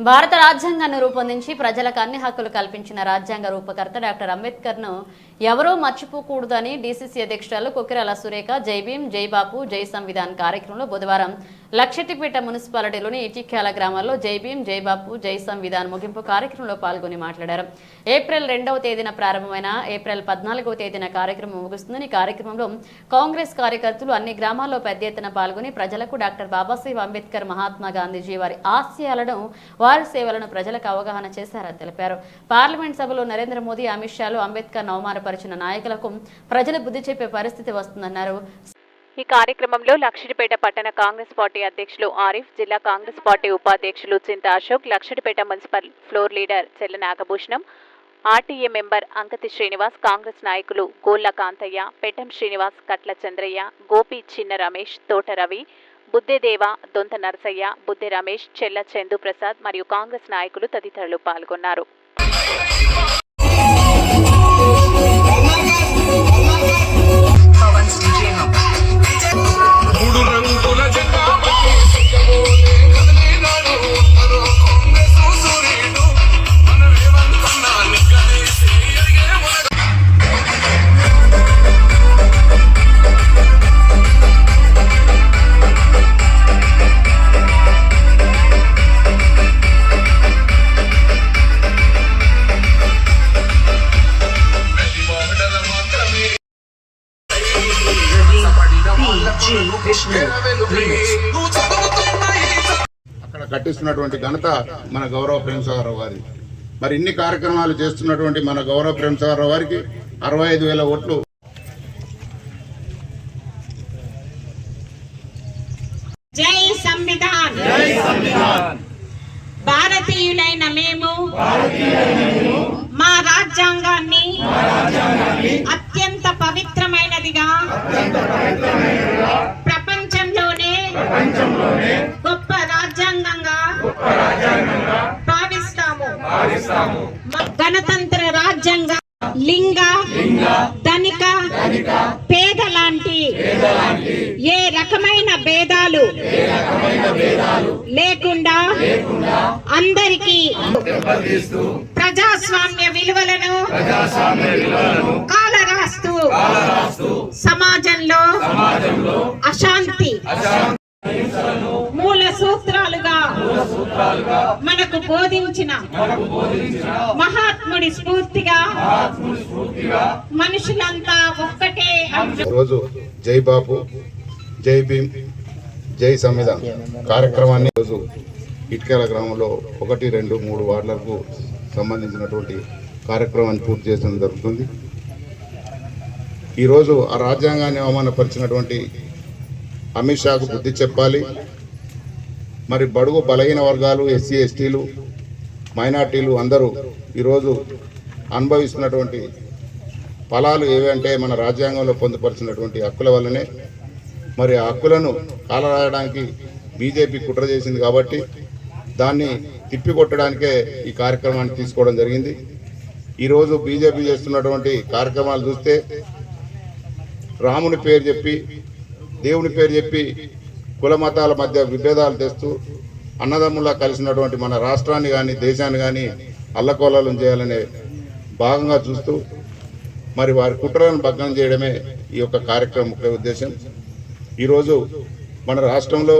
భారత రాజ్యాంగాన్ని రూపొందించి ప్రజలకు అన్ని హక్కులు కల్పించిన రాజ్యాంగ రూపకర్త డాక్టర్ అంబేద్కర్ను ఎవరూ మర్చిపోకూడదని డీసీసీ అధ్యక్షురాలు కొకిరాల సురేఖ జై భీం జై బాపు జై సంవిధాన్ కార్యక్రమంలో బుధవారం లక్షటిపేట మున్సిపాలిటీలోని ఇటిక్యాల గ్రామాల్లో జై భీం జై బాపు జై సంవిధాన్ ముగింపు కార్యక్రమంలో పాల్గొని మాట్లాడారు. ఏప్రిల్ రెండవ తేదీన ప్రారంభమైన ఏప్రిల్ పద్నాలుగవ తేదీన కార్యక్రమం ముగుస్తుందని కార్యక్రమంలో కాంగ్రెస్ కార్యకర్తలు అన్ని గ్రామాల్లో పెద్ద ఎత్తున పాల్గొని ప్రజలకు డాక్టర్ బాబాసాహెబ్ అంబేద్కర్ మహాత్మా గాంధీజీ వారి ఆశయాలను వారి సేవలను ప్రజలకు అవగాహన చేశారని తెలిపారు. పార్లమెంట్ సభలో నరేంద్ర మోదీ అమిత్ షాలు అంబేద్కర్ అవమానపరిచిన నాయకులకు ప్రజలు బుద్ధి చెప్పే పరిస్థితి వస్తుందన్నారు. ఈ కార్యక్రమంలో లక్షడిపేట పట్టణ కాంగ్రెస్ పార్టీ అధ్యక్షులు ఆరిఫ్ జిల్లా కాంగ్రెస్ పార్టీ ఉపాధ్యక్షులు Chinta Ashok Luxettipet municipal floor leader Chella Nagabhushanam RTA member Ankathi Srinivas Congress నాయకులు గోళ్ళ కాంతయ్య పెట్టం శ్రీనివాస్ కట్ల చంద్రయ్య గోపి చిన్న రమేష్ తోట రవి బుద్ధేదేవ దొంత నరసయ్య బుద్ధె రమేష్ చెల్ల చందు ప్రసాద్ మరియు కాంగ్రెస్ నాయకులు తదితరులు పాల్గొన్నారు. అక్కడ కట్టిస్తున్నటువంటి ఘనత మన గౌరవ ప్రేమసాగరరావు గారి. మరి ఇన్ని కార్యక్రమాలు చేస్తున్నటువంటి మన గౌరవ ప్రేమసాగరరావు గారికి అరవై ఐదు వేల ఓట్లు. జై సంవిధాన్. జై సంవిధాన్. గణతంత్ర రాజ్యాంగ లింగ ధనిక పేద లాంటి ఏ రకమైన భేదాలు లేకుండా అందరికీ ప్రజాస్వామ్య విలువలను కాలరాస్తూ సమాజంలో అశాంతి మనకు బోధించిన మహాత్ముడి స్ఫూర్తిగా మనుషులంతా ఒక్కటే రోజు జై బాపు జై భీమ్ జై సంవిధాన్ కార్యక్రమాన్ని రోజు ఇటుకల గ్రామంలో ఒకటి రెండు మూడు వార్డులకు సంబంధించినటువంటి కార్యక్రమాన్ని పూర్తి చేయడం జరుగుతుంది. ఈరోజు ఆ రాజ్యాంగాన్ని అవమానపరిచినటువంటి అమిత్ షాకు బుద్ధి చెప్పాలి. మరి బడుగు బలహీన వర్గాలు ఎస్సీ ఎస్టీలు మైనార్టీలు అందరూ ఈరోజు అనుభవిస్తున్నటువంటి ఫలాలు ఏవంటే మన రాజ్యాంగంలో పొందుపరిచినటువంటి హక్కుల వల్లనే. మరి ఆ హక్కులను కాలరాయడానికి బీజేపీ కుట్ర చేసింది కాబట్టి దాన్ని తిప్పికొట్టడానికే ఈ కార్యక్రమాన్ని తీసుకోవడం జరిగింది. ఈరోజు బీజేపీ చేస్తున్నటువంటి కార్యక్రమాలు చూస్తే రాముని పేరు చెప్పి దేవుని పేరు చెప్పి కుల మతాల మధ్య విభేదాలు తెస్తూ అన్నదమ్ములా కలిసినటువంటి మన రాష్ట్రాన్ని కానీ దేశాన్ని కానీ అల్లకోలాలను చేయాలనే భాగంగా చూస్తూ మరి వారి కుట్రలను భగ్నం చేయడమే ఈ యొక్క కార్యక్రమం ముఖ్య ఉద్దేశం. ఈరోజు మన రాష్ట్రంలో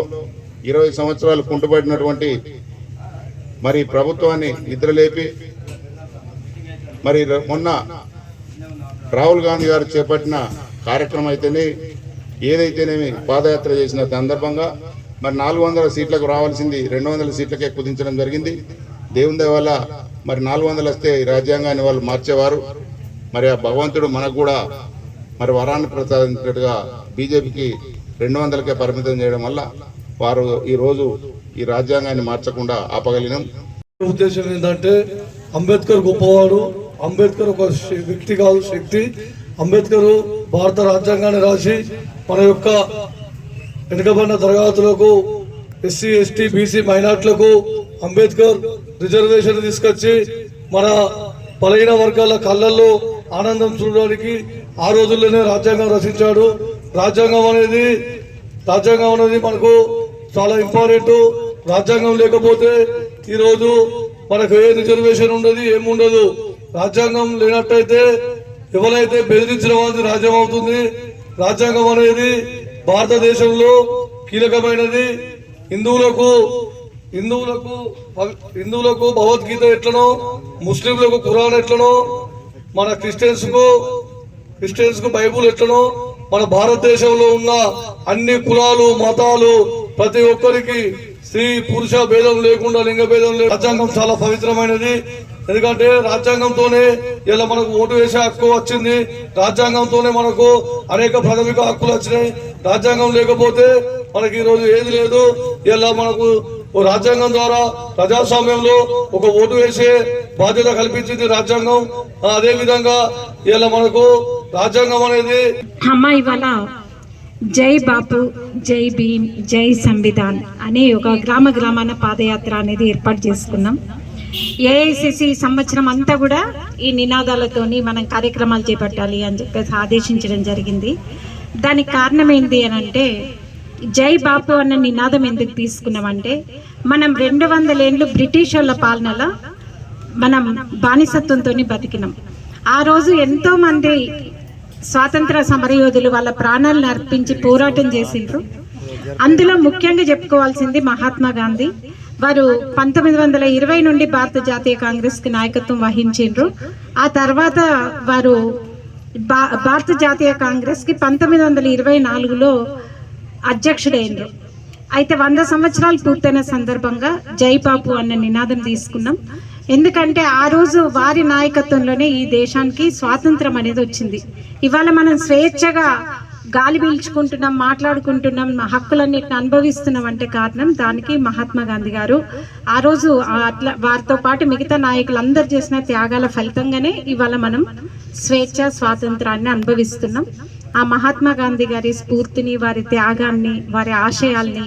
ఇరవై సంవత్సరాలు కుంటుపడినటువంటి మరి ప్రభుత్వాన్ని నిద్రలేపి మరి మొన్న రాహుల్ గాంధీ గారు చేపట్టిన కార్యక్రమం అయితేనే ఏదైతేనేమి పాదయాత్ర చేసిన సందర్భంగా మరి నాలుగు వందల సీట్లకు రావాల్సింది రెండు వందల సీట్లకే కుదించడం జరిగింది. దేవుని వల్ల మరి నాలుగు వందలు వస్తే ఈ రాజ్యాంగాన్ని వాళ్ళు మార్చేవారు. మరి ఆ భగవంతుడు మనకు కూడా మరి వరాన్ని ప్రసాదించినట్టుగా బీజేపీకి రెండు వందలకే పరిమితం చేయడం వల్ల వారు ఈరోజు ఈ రాజ్యాంగాన్ని మార్చకుండా ఆపగలిగినాం. ఉద్దేశం ఏంటంటే అంబేద్కర్ గొప్పవాడు. అంబేద్కర్ ఒక వ్యక్తి కాదు శక్తి. అంబేద్కర్ భారత రాజ్యాంగాన్ని రాసి మన యొక్క వెనుకబడిన తరగతులకు ఎస్సీ ఎస్టీ బీసీ మైనార్టీలకు అంబేద్కర్ రిజర్వేషన్ తీసుకొచ్చి మన బలహీన వర్గాల కళ్ళల్లో ఆనందం చూడడానికి ఆ రోజుల్లోనే రాజ్యాంగం రచించాడు. రాజ్యాంగం అనేది రాజ్యాంగం అనేది మనకు చాలా ఇంపార్టెంట్. రాజ్యాంగం లేకపోతే ఈరోజు మనకు ఏ రిజర్వేషన్ ఉండదు ఏముండదు. రాజ్యాంగం లేనట్టయితే ఎవరైతే బెదిరించిన వాళ్ళది రాజ్యం అవుతుంది రాజ్యాంగం అనేది భారతదేశంలో కీలకమైనది. హిందువులకు హిందువులకు హిందువులకు భగవద్గీత ఎట్లనో ముస్లింలకు ఖురాన్ ఎట్లనో మన క్రిస్టియన్స్కు క్రిస్టియన్స్కు బైబుల్ ఎట్లనో మన భారతదేశంలో ఉన్న అన్ని కులాలు మతాలు ప్రతి ఒక్కరికి స్త్రీ పురుష భేదం లేకుండా లింగ భేదం లేదు రాజ్యాంగం చాలా పవిత్రమైనది. ఎందుకంటే రాజ్యాంగంతోనే ఇలా మనకు ఓటు వేసే హక్కు వచ్చింది. రాజ్యాంగంతోనే మనకు అనేక ప్రాథమిక హక్కులు వచ్చినాయి. రాజ్యాంగం లేకపోతే మనకి ఈ రోజు ఏది లేదు. ఇలా మనకు ఓ రాజ్యాంగం ద్వారా ప్రజాస్వామ్యంలో ఒక ఓటు వేసే బాధ్యత కల్పించింది రాజ్యాంగం. అదే విధంగా ఇలా మనకు రాజ్యాంగం అనేది అమ్మాయి ఇవాళ జై బాపు జై భీమ్ జై సంవిధాన్ అనే ఒక గ్రామ గ్రామాన పాదయాత్ర అనేది ఏర్పాటు చేసుకున్నాం. ఏఐసిసి సంవత్సరం అంతా కూడా ఈ నినాదాలతోని మనం కార్యక్రమాలు చేపట్టాలి అని చెప్పేసి ఆదేశించడం జరిగింది. దానికి కారణం ఏంటి అని అంటే జై బాపు అన్న నినాదం ఎందుకు తీసుకున్నామంటే మనం రెండు వందల ఏండ్లు బ్రిటిష్ వాళ్ళ పాలనలో మనం బానిసత్వంతో బతికినాం. ఆ రోజు ఎంతో మంది స్వాతంత్ర సమరయోధులు వాళ్ళ ప్రాణాలను అర్పించి పోరాటం చేసిండ్రు. అందులో ముఖ్యంగా చెప్పుకోవాల్సింది మహాత్మా గాంధీ. వారు పంతొమ్మిది వందల ఇరవై నుండి భారత జాతీయ కాంగ్రెస్కి నాయకత్వం వహించిండ్రు. ఆ తర్వాత వారు భా- భారత జాతీయ కాంగ్రెస్కి పంతొమ్మిది వందల ఇరవై నాలుగులో అధ్యక్షుడైండ్రు. అయితే వంద సంవత్సరాలు పూర్తయిన సందర్భంగా జైబాబు అన్న నినాదం తీసుకున్నాం. ఎందుకంటే ఆ రోజు వారి నాయకత్వంలోనే ఈ దేశానికి స్వాతంత్రం అనేది వచ్చింది. ఇవాళ మనం స్వేచ్ఛగా గాలి పీల్చుకుంటున్నాం మాట్లాడుకుంటున్నాం మా హక్కులన్నిటిని అనుభవిస్తున్నాం అంటే కారణం దానికి మహాత్మా గాంధీ గారు. ఆ రోజు అట్లా వారితో పాటు మిగతా నాయకులందరూ చేసిన త్యాగాల ఫలితంగానే ఇవాళ మనం స్వేచ్ఛ స్వాతంత్రాన్ని అనుభవిస్తున్నాం. ఆ మహాత్మా గాంధీ గారి స్ఫూర్తిని వారి త్యాగాన్ని వారి ఆశయాల్ని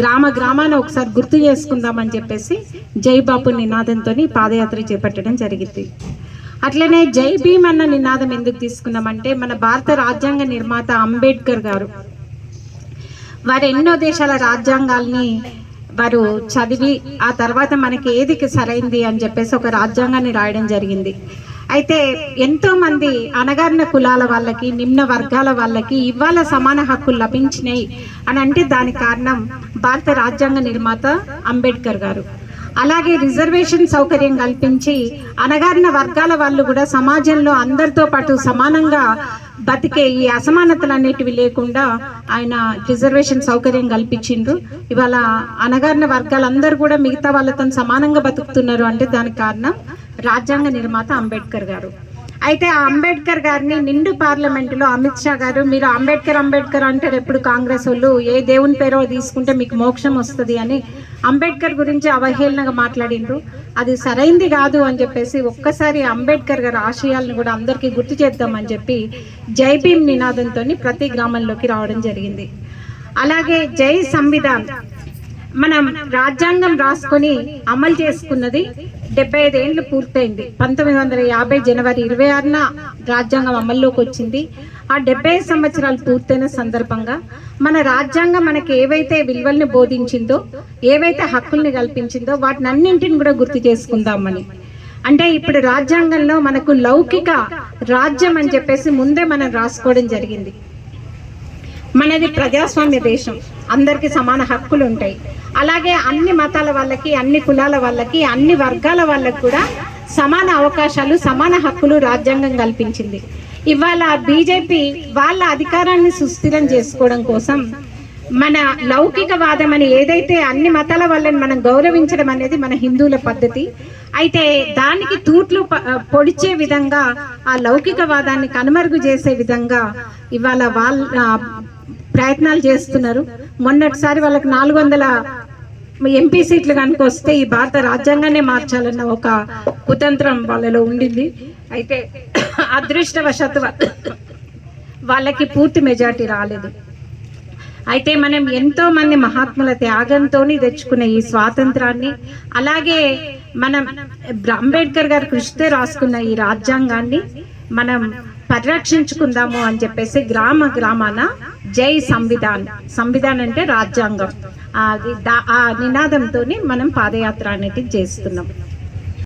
గ్రామ గ్రామాన్ని ఒకసారి గుర్తు చేసుకుందామని చెప్పేసి జై బాపు నినాదంతో పాదయాత్ర చేపట్టడం జరిగింది. అట్లనే జై భీమ్ అన్న నినాదం ఎందుకు తీసుకున్నామంటే మన భారత రాజ్యాంగ నిర్మాత అంబేద్కర్ గారు. వారు ఎన్నో దేశాల రాజ్యాంగాల్ని వారు చదివి ఆ తర్వాత మనకి ఏది సరైంది అని చెప్పేసి ఒక రాజ్యాంగాన్ని రాయడం జరిగింది. అయితే ఎంతో మంది అనగారిన కులాల వాళ్ళకి నిమ్న వర్గాల వాళ్ళకి ఇవాళ సమాన హక్కులు లభించినాయి అని అంటే దానికి కారణం భారత రాజ్యాంగ నిర్మాత అంబేద్కర్ గారు. అలాగే రిజర్వేషన్ సౌకర్యం కల్పించి అణగారిన వర్గాల వాళ్ళు కూడా సమాజంలో అందరితో పాటు సమానంగా బతికే ఈ అసమానతలు లేకుండా ఆయన రిజర్వేషన్ సౌకర్యం కల్పించిండ్రు. ఇవాళ అణగారిన వర్గాలందరూ కూడా మిగతా వాళ్ళతో సమానంగా బతుకుతున్నారు అంటే దానికి కారణం రాజ్యాంగ నిర్మాత అంబేద్కర్ గారు. అయితే ఆ అంబేద్కర్ గారిని నిండు పార్లమెంటులో అమిత్ షా గారు మీరు అంబేద్కర్ అంబేద్కర్ అంటారు ఎప్పుడు కాంగ్రెస్ వాళ్ళు ఏ దేవుని పేరో తీసుకుంటే మీకు మోక్షం వస్తుంది అని అంబేద్కర్ గురించి అవహేళనగా మాట్లాడిండ్రు. అది సరైంది కాదు అని చెప్పేసి ఒక్కసారి అంబేద్కర్ గారి ఆశయాలను కూడా అందరికీ గుర్తు చేద్దామని చెప్పి జై భీమ్ నినాదంతో ప్రతి గ్రామంలోకి రావడం జరిగింది. అలాగే జై సంవిధాన్ మనం రాజ్యాంగం రాసుకొని అమలు చేసుకున్నది డెబ్బై ఐదేళ్ళు పూర్తయింది. పంతొమ్మిది వందల యాభై జనవరి ఇరవై ఆరున రాజ్యాంగం అమల్లోకి వచ్చింది. ఆ డెబ్బై ఐదు సంవత్సరాలు పూర్తయిన సందర్భంగా మన రాజ్యాంగం మనకి ఏవైతే విలువల్ని బోధించిందో ఏవైతే హక్కుల్ని కల్పించిందో వాటిని అన్నింటిని కూడా గుర్తు చేసుకుందామని. అంటే ఇప్పుడు రాజ్యాంగంలో మనకు లౌకిక రాజ్యం అని చెప్పేసి ముందే మనం రాసుకోవడం జరిగింది. మనది ప్రజాస్వామ్య దేశం. అందరికీ సమాన హక్కులు ఉంటాయి. అలాగే అన్ని మతాల వాళ్ళకి అన్ని కులాల వాళ్ళకి అన్ని వర్గాల వాళ్ళకి కూడా సమాన అవకాశాలు సమాన హక్కులు రాజ్యాంగం కల్పించింది. ఇవాళ బీజేపీ వాళ్ళ అధికారాన్ని సుస్థిరం చేసుకోవడం కోసం మన లౌకికవాదం అని ఏదైతే అన్ని మతాల వాళ్ళని మనం గౌరవించడం అనేది మన హిందువుల పద్ధతి అయితే దానికి తూట్లు పొడిచే విధంగా ఆ లౌకికవాదాన్ని కనుమరుగు చేసే విధంగా ఇవాళ వాళ్ళ ప్రయత్నాలు చేస్తున్నారు. మొన్నటిసారి వాళ్ళకి నాలుగు వందల ఎంపీ సీట్లు కనుక వస్తే ఈ భారత రాజ్యాంగాన్ని మార్చాలన్న ఒక కుతంత్రం వాళ్ళలో ఉండింది. అయితే అదృష్టవశాత్తు వాళ్ళకి పూర్తి మెజార్టీ రాలేదు. అయితే మనం ఎంతో మంది మహాత్ముల త్యాగంతో తెచ్చుకున్న ఈ స్వాతంత్రాన్ని అలాగే మనం అంబేద్కర్ గారు కృషితో రాసుకున్న ఈ రాజ్యాంగాన్ని మనం పరిరక్షించుకుందాము అని చెప్పేసి గ్రామ గ్రామాన జై సంవిధాన్. సంవిధాన్ అంటే రాజ్యాంగం. అది ఆ నినాదంతో మనం పాదయాత్ర అనేది చేస్తున్నాం.